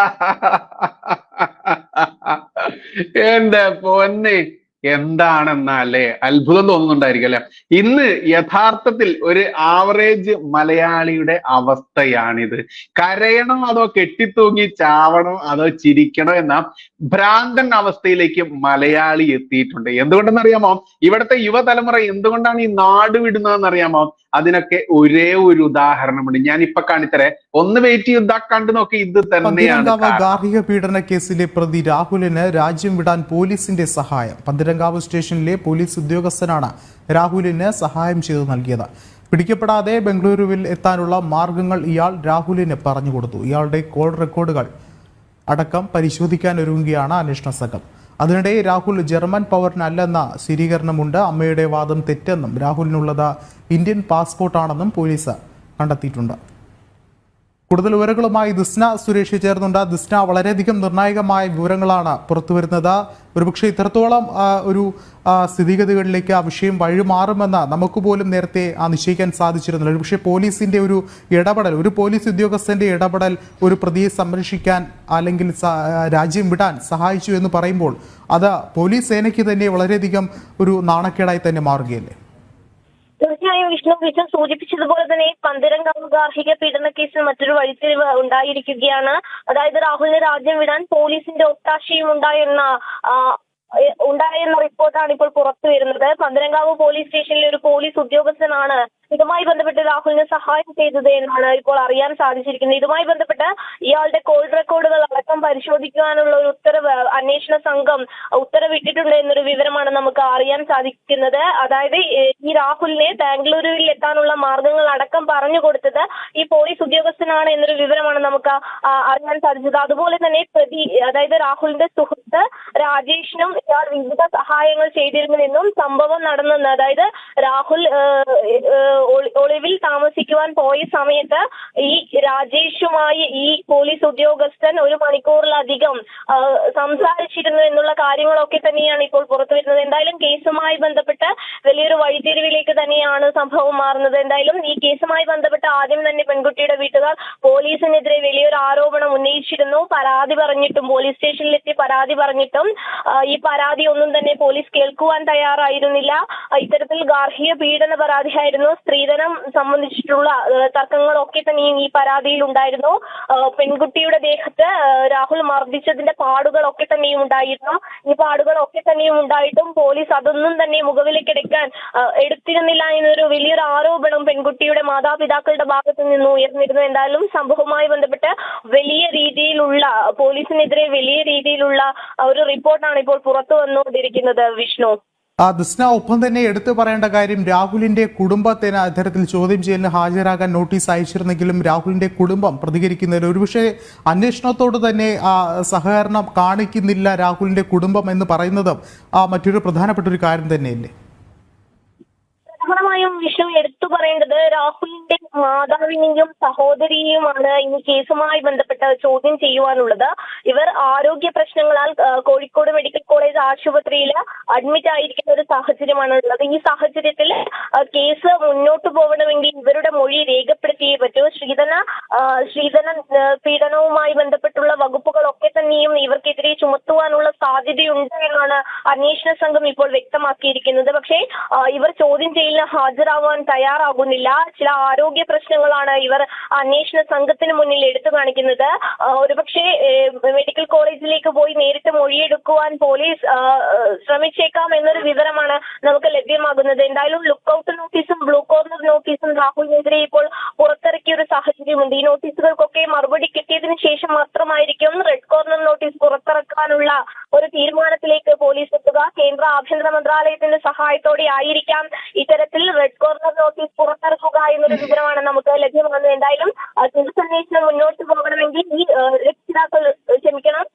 എന്റെ പൊന്നെ. എന്താണെന്നല്ലേ? അത്ഭുതം തോന്നുന്നുണ്ടായിരിക്കും അല്ലെ? ഇന്ന് യഥാർത്ഥത്തിൽ ഒരു ആവറേജ് മലയാളിയുടെ അവസ്ഥയാണിത്. കരയണോ അതോ കെട്ടിത്തൂങ്ങി ചാവണോ അതോ ചിരിക്കണോ എന്ന ഭ്രാന്തൻ അവസ്ഥയിലേക്ക് മലയാളി എത്തിയിട്ടുണ്ട്. എന്തുകൊണ്ടെന്ന് അറിയാമോ? ഇവിടുത്തെ യുവതലമുറ എന്തുകൊണ്ടാണ് ഈ നാട് വിടുന്നതെന്ന് അറിയാമോ? അതിനൊക്കെ ഒരേ ഒരു ഉദാഹരണമുണ്ട്. ഞാൻ ഇപ്പൊ കാണിത്തരേ. ഒന്ന് വെയിറ്റ് ചെയ്താ കണ്ടു നോക്കി ഇത് തന്നെയാണ് ഗാർഹിക പീഡന കേസിലെ പ്രതി രാഹുലിന് രാജ്യം വിടാൻ പോലീസിന്റെ സഹായം. പന്തീരങ്കാവ് സ്റ്റേഷനിലെ പോലീസ് ഉദ്യോഗസ്ഥനാണ് രാഹുലിന് സഹായം ചെയ്തു നൽകിയത്. പിടിക്കപ്പെടാതെ ബംഗളൂരുവിൽ എത്താനുള്ള മാർഗങ്ങൾ ഇയാൾ രാഹുലിന് പറഞ്ഞു കൊടുത്തു. ഇയാളുടെ കോൾ റെക്കോർഡുകൾ അടക്കം പരിശോധിക്കാൻ ഒരുങ്ങുകയാണ് അന്വേഷണ സംഘം. അതിനിടെ രാഹുൽ ജർമ്മൻ പൗരനല്ലെന്ന സ്ഥിരീകരണമുണ്ട്. അമ്മയുടെ വാദം തെറ്റെന്നും രാഹുലിനുള്ളത് ഇന്ത്യൻ പാസ്പോർട്ടാണെന്നും പോലീസ് കണ്ടെത്തിയിട്ടുണ്ട്. കൂടുതൽ വിവരങ്ങളുമായി ദിസ്ന സുരേഷ് ചേർന്നുണ്ട് ദിസ്ന വളരെയധികം നിർണായകമായ വിവരങ്ങളാണ് പുറത്തുവരുന്നത്. ഒരുപക്ഷെ ഇത്രത്തോളം ഒരു സ്ഥിതിഗതികളിലേക്ക് ആ വിഷയം വഴിമാറുമെന്ന് നമുക്ക് പോലും നേരത്തെ ആ, നിശ്ചയിക്കാൻ സാധിച്ചിരുന്നില്ല. ഒരുപക്ഷെ പോലീസിന്റെ ഒരു ഇടപെടൽ ഒരു പോലീസ് ഉദ്യോഗസ്ഥന്റെ ഇടപെടൽ ഒരു പ്രതിയെ സംരക്ഷിക്കാൻ അല്ലെങ്കിൽ രാജ്യം വിടാൻ സഹായിച്ചു എന്ന് പറയുമ്പോൾ അത് പോലീസ് സേനയ്ക്ക് തന്നെ വളരെയധികം ഒരു നാണക്കേടായി തന്നെ മാറുകയല്ലേ? വിഷ്ണു വിഷ്ണു സൂചിപ്പിച്ചതുപോലെ തന്നെ ഈ പന്തരംഗാവ് ഗാർഹിക പീഡന കേസിൽ മറ്റൊരു വഴിത്തിരിവ് ഉണ്ടായിരിക്കുകയാണ്. അതായത് രാഹുലിന് രാജ്യം വിടാൻ പോലീസിന്റെ ഒത്താശയും ഉണ്ടായെന്ന ഉണ്ടായെന്ന റിപ്പോർട്ടാണ് ഇപ്പോൾ പുറത്തു വരുന്നത് പന്തരംഗാവ് പോലീസ് സ്റ്റേഷനിലെ ഒരു പോലീസ് ഉദ്യോഗസ്ഥനാണ് ഇതുമായി ബന്ധപ്പെട്ട് രാഹുലിന് സഹായം ചെയ്തത് എന്നാണ് ഇപ്പോൾ അറിയാൻ സാധിച്ചിരിക്കുന്നത്. ഇതുമായി ബന്ധപ്പെട്ട് ഇയാളുടെ കോൾ റെക്കോർഡുകൾ അടക്കം പരിശോധിക്കാനുള്ള ഒരു ഉത്തരവ് അന്വേഷണ സംഘം ഉത്തരവിട്ടിട്ടുണ്ട് എന്നൊരു വിവരമാണ് നമുക്ക് അറിയാൻ സാധിക്കുന്നത്. അതായത് ഈ രാഹുലിനെ ബാംഗ്ലൂരുവിൽ എത്താനുള്ള മാർഗങ്ങൾ അടക്കം പറഞ്ഞു കൊടുത്തത് ഈ പോലീസ് ഉദ്യോഗസ്ഥനാണ് എന്നൊരു വിവരമാണ് നമുക്ക് അറിയാൻ സാധിച്ചത്. അതുപോലെ തന്നെ പ്രതി അതായത് രാഹുലിന്റെ സുഹൃത്ത് രാജേഷിനും ഇയാൾ വിവിധ സഹായങ്ങൾ ചെയ്തിരുന്നു എന്നും സംഭവം നടന്നെന്ന് അതായത് രാഹുൽ ഒളിവിൽ താമസിക്കുവാൻ പോയ സമയത്ത് ഈ രാജേഷുമായി ഈ പോലീസ് ഉദ്യോഗസ്ഥൻ ഒരു മണിക്കൂറിലധികം സംസാരിച്ചിരുന്നു എന്നുള്ള കാര്യങ്ങളൊക്കെ തന്നെയാണ് ഇപ്പോൾ പുറത്തു വരുന്നത്. എന്തായാലും കേസുമായി ബന്ധപ്പെട്ട് വലിയൊരു വഴിത്തിരിവിലേക്ക് തന്നെയാണ് സംഭവം മാറുന്നത്. എന്തായാലും ഈ കേസുമായി ബന്ധപ്പെട്ട് ആദ്യം തന്നെ പെൺകുട്ടിയുടെ വീട്ടുകാർ പോലീസിനെതിരെ വലിയൊരു ആരോപണം ഉന്നയിച്ചിരുന്നു. പരാതി പറഞ്ഞിട്ടും പോലീസ് സ്റ്റേഷനിലെത്തി പരാതി പറഞ്ഞിട്ടും ഈ പരാതി ഒന്നും തന്നെ പോലീസ് കേൾക്കുവാൻ തയ്യാറായിരുന്നില്ല. ഇത്തരത്തിൽ ഗാർഹിക പീഡന പരാതിയായിരുന്നു സ്ത്രീധനം സംബന്ധിച്ചിട്ടുള്ള തർക്കങ്ങളൊക്കെ തന്നെയും ഈ പരാതിയിൽ ഉണ്ടായിരുന്നു പെൺകുട്ടിയുടെ ദേഹത്ത് രാഹുൽ മർദ്ദിച്ചതിന്റെ പാടുകളൊക്കെ തന്നെയും ഉണ്ടായിരുന്നു. ഈ പാടുകളൊക്കെ തന്നെയും ഉണ്ടായിട്ടും പോലീസ് അതൊന്നും തന്നെ മുഖവിലേക്കെടുക്കാൻ എടുത്തിരുന്നില്ല എന്നൊരു വലിയൊരു ആരോപണം പെൺകുട്ടിയുടെ മാതാപിതാക്കളുടെ ഭാഗത്തു നിന്ന് ഉയർന്നിരുന്നു. എന്തായാലും സംഭവവുമായി ബന്ധപ്പെട്ട് വലിയ രീതിയിലുള്ള പോലീസിനെതിരെ വലിയ രീതിയിലുള്ള ഒരു റിപ്പോർട്ടാണ് ഇപ്പോൾ പുറത്തു വന്നുകൊണ്ടിരിക്കുന്നത്. വിഷ്ണു. ദിസ്ന ഒപ്പം തന്നെ എടുത്തു പറയേണ്ട കാര്യം രാഹുലിന്റെ കുടുംബത്തിന് അത്തരത്തിൽ ചോദ്യം ചെയ്യലിന് ഹാജരാകാൻ നോട്ടീസ് അയച്ചിരുന്നെങ്കിലും രാഹുലിന്റെ കുടുംബം പ്രതികരിക്കുന്നതിൽ ഒരുപക്ഷെ അന്വേഷണത്തോട് തന്നെ സഹകരണം കാണിക്കുന്നില്ല രാഹുലിന്റെ കുടുംബം എന്ന് പറയുന്നതും മറ്റൊരു പ്രധാനപ്പെട്ട ഒരു കാര്യം തന്നെയല്ലേ? പ്രധാനമായും വിഷയം എടുത്തു പറയേണ്ടത് രാഹുലിന്റെ മാതാവിനെയും സഹോദരിയെയുമാണ് ഈ കേസുമായി ബന്ധപ്പെട്ട് ചോദ്യം ചെയ്യുവാനുള്ളത്. ഇവർ ആരോഗ്യ പ്രശ്നങ്ങളാൽ കോഴിക്കോട് മെഡിക്കൽ കോളേജ് ആശുപത്രിയിൽ അഡ്മിറ്റ് ആയിരിക്കുന്ന ഒരു സാഹചര്യമാണ് ഉള്ളത് ഈ സാഹചര്യത്തിൽ കേസ് മുന്നോട്ട് പോകണമെങ്കിൽ ഇവരുടെ മൊഴി രേഖപ്പെടുത്തിയേ പറ്റൂ. ശ്രീധന ശ്രീധന പീഡനവുമായി ബന്ധപ്പെട്ടുള്ള വകുപ്പുകളൊക്കെ തന്നെയും ഇവർക്കെതിരെ ചുമത്തുവാനുള്ള സാധ്യതയുണ്ട് എന്നാണ് അന്വേഷണ സംഘം ഇപ്പോൾ വ്യക്തമാക്കിയിരിക്കുന്നത്. പക്ഷേ ഇവർ ചോദ്യം ചെയ്യലിന് ഹാജരാവാൻ തയ്യാറാകുന്നില്ല. ചില ആരോഗ്യ പ്രശ്നങ്ങളാണ് ഇവർ അന്വേഷണ സംഘത്തിന് മുന്നിൽ എടുത്തു കാണിക്കുന്നത്. ഒരുപക്ഷെ മെഡിക്കൽ കോളേജിലേക്ക് പോയി നേരിട്ട് മൊഴിയെടുക്കുവാൻ പോലീസ് ശ്രമിച്ചേക്കാം എന്നൊരു വിവരമാണ് നമുക്ക് ലഭ്യമാകുന്നത്. എന്തായാലും ലുക്കൌട്ട് നോട്ടീസും ബ്ലൂ കോർണർ നോട്ടീസും രാഹുലിനെതിരെ ഇപ്പോൾ പുറത്തിറക്കിയ ഒരു സാഹചര്യമുണ്ട്. ഈ നോട്ടീസുകൾക്കൊക്കെ മറുപടി കിട്ടിയതിനു ശേഷം മാത്രമായിരിക്കും റെഡ് കോർണർ നോട്ടീസ് പുറത്തിറക്കാനുള്ള ഒരു തീരുമാനത്തിലേക്ക് പോലീസ് എത്തുക. കേന്ദ്ര ആഭ്യന്തര മന്ത്രാലയത്തിന്റെ സഹായത്തോടെ ആയിരിക്കാം ഇത്തരത്തിൽ റെഡ് കോർണർ നോട്ടീസ് പുറത്തിറക്കുക എന്നൊരു വിവരമാണ് നമുക്ക് ലഭ്യമാകുന്നത്. എന്തായാലും കേസന്വേഷണം മുന്നോട്ട് പോകണമെങ്കിൽ ഈ രക്ഷിതാക്കൾ ക്ഷമിക്കണം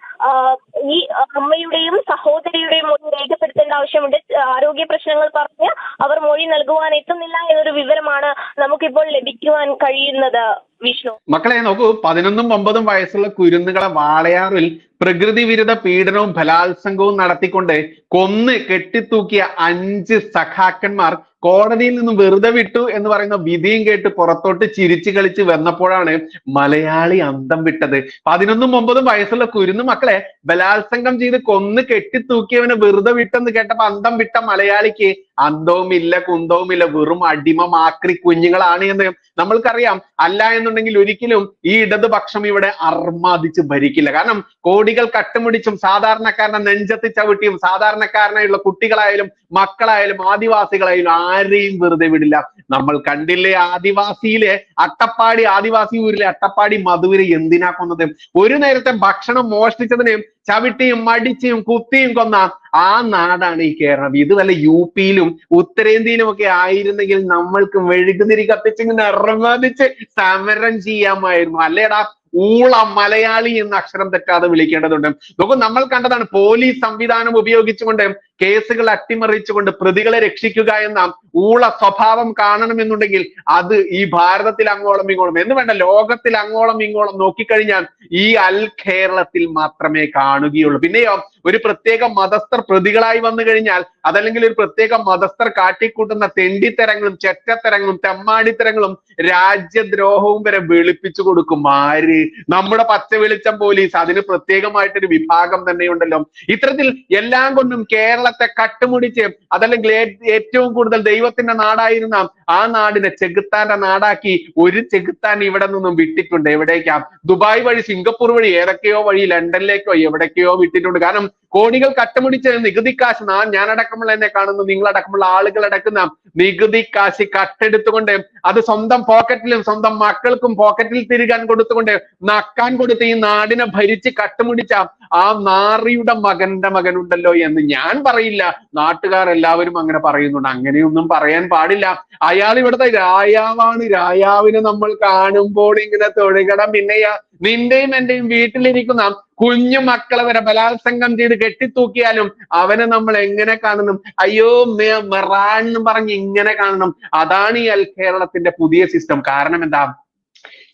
ഈ അമ്മയുടെയും സഹോദരിയുടെയും മൊഴി രേഖപ്പെടുത്തേണ്ട ആവശ്യമുണ്ട്. ആരോഗ്യ പ്രശ്നങ്ങൾ പറഞ്ഞ് അവർ മൊഴി നൽകുവാൻ എത്തുന്നില്ല എന്നൊരു വിവരമാണ് നമുക്കിപ്പോൾ ലഭിക്കുവാൻ കഴിയുന്നത് വിഷ്ണു. മക്കളെ നോക്കൂ പതിനൊന്നും ഒമ്പതും വയസ്സുള്ള കുരുന്നുകളെ വാളയാറിൽ പ്രകൃതി വിരുദ്ധ പീഡനവും ബലാത്സംഗവും നടത്തിക്കൊണ്ട് കൊന്ന് കെട്ടിത്തൂക്കിയ അഞ്ച് സഖാക്കന്മാർ കോടതിയിൽ നിന്ന് വെറുതെ വിട്ടു എന്ന് പറയുന്ന വിധിയും കേട്ട് പുറത്തോട്ട് ചിരിച്ചു കളിച്ച് വന്നപ്പോഴാണ് മലയാളി അന്തം വിട്ടത്. പതിനൊന്നും ഒമ്പതും വയസ്സുള്ള കുരുന്നു മക്കളെ ബലാത്സംഗം ചെയ്ത് കൊന്ന് കെട്ടിത്തൂക്കിയവനെ വെറുതെ വിട്ടെന്ന് കേട്ടപ്പോ അന്തം വിട്ട മലയാളിക്ക് അന്തവുമില്ല കുന്തവുമില്ല വെറും അടിമ മാക്രി കുഞ്ഞുങ്ങളാണ് എന്ന് നമ്മൾക്കറിയാം. അല്ല എന്നുണ്ടെങ്കിൽ ഒരിക്കലും ഈ ഇടതുപക്ഷം ഇവിടെ അർമാദിച്ച് ഭരിക്കില്ല. കാരണം കോടികൾ കട്ടുമുടിച്ചും സാധാരണക്കാരനെ നെഞ്ചത്ത് ചവിട്ടിയും സാധാരണക്കാരനായുള്ള കുട്ടികളായാലും മക്കളായാലും ആദിവാസികളായാലും ആരെയും വെറുതെ വിടില്ല. നമ്മൾ കണ്ടില്ലേ ആദിവാസിയിലെ അട്ടപ്പാടി ആദിവാസി ഊരിലെ അട്ടപ്പാടി മധുവിനെ കൊന്നത്? ഒരു നേരത്തെ ഭക്ഷണം മോഷ്ടിച്ചതിനെയും ചവിട്ടിയും മടിച്ചും കുത്തിയും കൊന്ന ആ നാടാണ് ഈ കേരളം. ഇത് വല്ല യു പിയിലും ഉത്തരേന്ത്യയിലും ഒക്കെ ആയിരുന്നെങ്കിൽ നമ്മൾക്ക് മെഴുകുതിരി കത്തിച്ചിങ്ങനെ ഇറങ്ങാതിച്ച് സമരം ചെയ്യാമായിരുന്നു. അല്ലേടാ ഊള മലയാളി എന്ന അക്ഷരം തെറ്റാതെ വിളിക്കേണ്ടതുണ്ട്. നോക്കൂ നമ്മൾ കണ്ടതാണ് പോലീസ് സംവിധാനം ഉപയോഗിച്ചുകൊണ്ട് കേസുകൾ അട്ടിമറിച്ചുകൊണ്ട് പ്രതികളെ രക്ഷിക്കുക എന്ന ഊള സ്വഭാവം കാണണമെന്നുണ്ടെങ്കിൽ അത് ഈ ഭാരതത്തിൽ അങ്ങോളം ഇങ്ങോളം എന്ന് വേണ്ട ലോകത്തിൽ അങ്ങോളം ഇങ്ങോളം നോക്കിക്കഴിഞ്ഞാൽ ഈ അൽ കേരളത്തിൽ മാത്രമേ കാണുകയുള്ളൂ. പിന്നെയോ ഒരു പ്രത്യേക മതസ്ഥർ പ്രതികളായി വന്നു കഴിഞ്ഞാൽ അതല്ലെങ്കിൽ ഒരു പ്രത്യേക മതസ്ഥർ കാട്ടിക്കൂട്ടുന്ന തെണ്ടിത്തരങ്ങളും ചെറ്റത്തരങ്ങളും തെമ്മാടിത്തരങ്ങളും രാജ്യദ്രോഹവും വരെ വെളുപ്പിച്ചു കൊടുക്കും ആര്? നമ്മുടെ പച്ച വെളിച്ചം പോലീസ്. അതിന് പ്രത്യേകമായിട്ടൊരു വിഭാഗം തന്നെയുണ്ടല്ലോ. ഇത്തരത്തിൽ എല്ലാം കൊണ്ടും കേരളത്തെ കട്ടുമുടിച്ച് അതല്ലെങ്കിൽ ഏറ്റവും കൂടുതൽ ദൈവത്തിന്റെ നാടായിരുന്ന ആ നാടിനെ ചെകുത്താന്റെ നാടാക്കി ഒരു ചെകുത്താൻ ഇവിടെ നിന്നും വിട്ടിട്ടുണ്ട്. എവിടേക്കാ? ദുബായ് വഴി സിംഗപ്പൂർ വഴി ഏതൊക്കെയോ വഴി ലണ്ടനിലേക്കോ എവിടേക്കോ വിട്ടിട്ടുണ്ട്. കാരണം കോടികൾ കട്ടുമുടിച്ച് നികുതി കാശ് ഞാനടക്കമുള്ള എന്നെ കാണുന്ന നിങ്ങളടക്കമുള്ള ആളുകൾ അടക്കുന്ന നികുതി കാശ് കട്ടെടുത്തുകൊണ്ട് അത് സ്വന്തം പോക്കറ്റിലും സ്വന്തം മക്കൾക്കും പോക്കറ്റിൽ തിരികാൻ കൊടുത്തുകൊണ്ട് നക്കാൻ കൊടുത്ത് ഈ നാടിനെ ഭരിച്ച് കട്ടുമുടിച്ച ആ നാറിയുടെ മകന്റെ മകനുണ്ടല്ലോ എന്ന് ഞാൻ പറയില്ല. നാട്ടുകാർ എല്ലാവരും അങ്ങനെ പറയുന്നുണ്ട്. അങ്ങനെയൊന്നും പറയാൻ പാടില്ല. അയാൾ ഇവിടുത്തെ രായാവാണ് രായാവിനെ നമ്മൾ കാണുമ്പോൾ ഇങ്ങനെ തൊഴുകണം. പിന്നെയാ നിന്റെയും എന്റെയും വീട്ടിലിരിക്കുന്ന കുഞ്ഞു മക്കളെ വരെ ബലാത്സംഗം ചെയ്ത് കെട്ടിത്തൂക്കിയാലും അവനെ നമ്മൾ എങ്ങനെ കാണണം അയ്യോ മെറാൻ എന്ന് പറഞ്ഞ് ഇങ്ങനെ കാണണം അതാണ് ഈ അൽ കേരളത്തിന്റെ പുതിയ സിസ്റ്റം കാരണം എന്താ?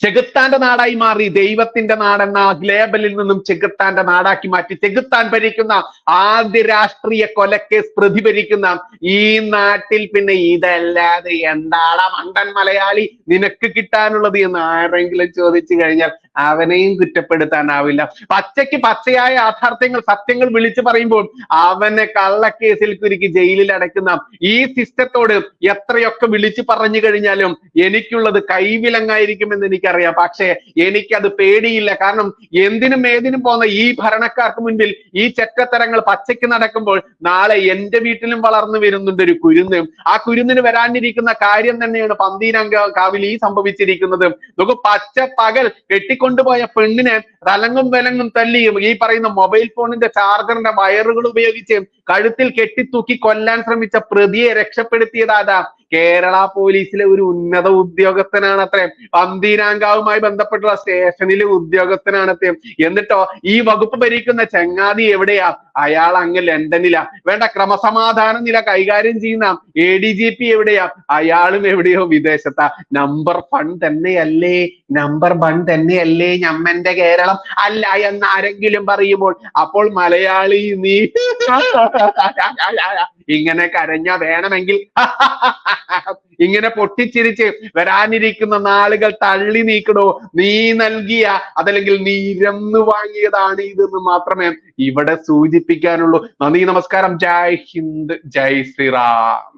ചെകുത്താന്റെ നാടായി മാറി ദൈവത്തിന്റെ നാടെന്ന ലേബലിൽ നിന്നും ചെകുത്താന്റെ നാടാക്കി മാറ്റി ചെകുത്താൻ ഭരിക്കുന്ന ആദ്യ രാഷ്ട്രീയ കൊലക്കേസ് പ്രതിഭരിക്കുന്ന ഈ നാട്ടിൽ പിന്നെ ഇതല്ലാതെ എന്താടാ മണ്ടൻ മലയാളി നിനക്ക് കിട്ടാനുള്ളത് എന്ന് ആരെങ്കിലും ചോദിച്ചു കഴിഞ്ഞാൽ അവനെയും കുറ്റപ്പെടുത്താനാവില്ല പച്ചയ്ക്ക് പച്ചയായ യാഥാർത്ഥ്യങ്ങൾ സത്യങ്ങൾ വിളിച്ചു പറയുമ്പോൾ അവനെ കള്ളക്കേസിൽ കുരുക്കി ജയിലിൽ അടയ്ക്കുന്ന ഈ സിസ്റ്റത്തോട് എത്രയൊക്കെ വിളിച്ചു പറഞ്ഞു കഴിഞ്ഞാലും എനിക്കുള്ളത് കൈവിലങ്ങായിരിക്കുമെന്ന് എനിക്കറിയാം. പക്ഷേ എനിക്കത് പേടിയില്ല. കാരണം എന്തിനും ഏതിനും പോകുന്ന ഈ ഭരണക്കാർക്ക് മുൻപിൽ ഈ ചെറ്റത്തരങ്ങൾ പച്ചയ്ക്ക് നടക്കുമ്പോൾ നാളെ എന്റെ വീട്ടിലും വളർന്നു വരുന്നുണ്ട് ഒരു കുരുന്ന്. ആ കുരുന്നിന് വരാനിരിക്കുന്ന കാര്യം തന്നെയാണ് പന്തീരംഗ കാവിൽ ഈ സംഭവിച്ചിരിക്കുന്നത്. നമുക്ക് പച്ച പകൽ കെട്ടിക്കൊണ്ടുപോയ പെണ്ണിനെ തലങ്ങും വിലങ്ങും തല്ലിയും ഈ പറയുന്ന മൊബൈൽ ഫോണിന്റെ ചാർജറിന്റെ വയറുകൾ ഉപയോഗിച്ച് കഴുത്തിൽ കെട്ടിത്തൂക്കി കൊല്ലാൻ ശ്രമിച്ച പ്രതിയെ രക്ഷപ്പെടുത്തിയതാതാ. കേരള പോലീസിലെ ഒരു ഉന്നത ഉദ്യോഗസ്ഥനാണ് അത്രേ പന്തീരാങ്കാവുമായി ബന്ധപ്പെട്ടുള്ള സ്റ്റേഷനിലെ ഉദ്യോഗസ്ഥനാണ് അത്രയും. എന്നിട്ടോ ഈ വകുപ്പ് ഭരിക്കുന്ന ചങ്ങാതി എവിടെയാ? അയാൾ അങ്ങ് ലണ്ടനിലാ. വേണ്ട ക്രമസമാധാന നില കൈകാര്യം ചെയ്യുന്ന എ ഡി ജി പി എവിടെയാ? അയാളും എവിടെയോ വിദേശത്താ. നമ്പർ ഫൺ തന്നെയല്ലേ? നമ്പർ വൺ തന്നെയല്ലേ ഞമ്മന്റെ കേരളം? അല്ല എന്ന് ആരെങ്കിലും പറയുമ്പോൾ അപ്പോൾ മലയാളി നീ. ഇങ്ങനെ കരഞ്ഞ വേണമെങ്കിൽ. ഇങ്ങനെ പൊട്ടിച്ചിരിച്ച് വരാനിരിക്കുന്ന നാളുകൾ തള്ളി നീക്കണോ? നീ നൽകിയ അതല്ലെങ്കിൽ നീ ഇരന്ന് വാങ്ങിയതാണ് ഇതെന്ന് മാത്രമേ ഇവിടെ സൂചിപ്പിക്കാനുള്ളൂ. നന്ദി നമസ്കാരം. ജയ് ഹിന്ദ് ജയ് ശ്രീറാം.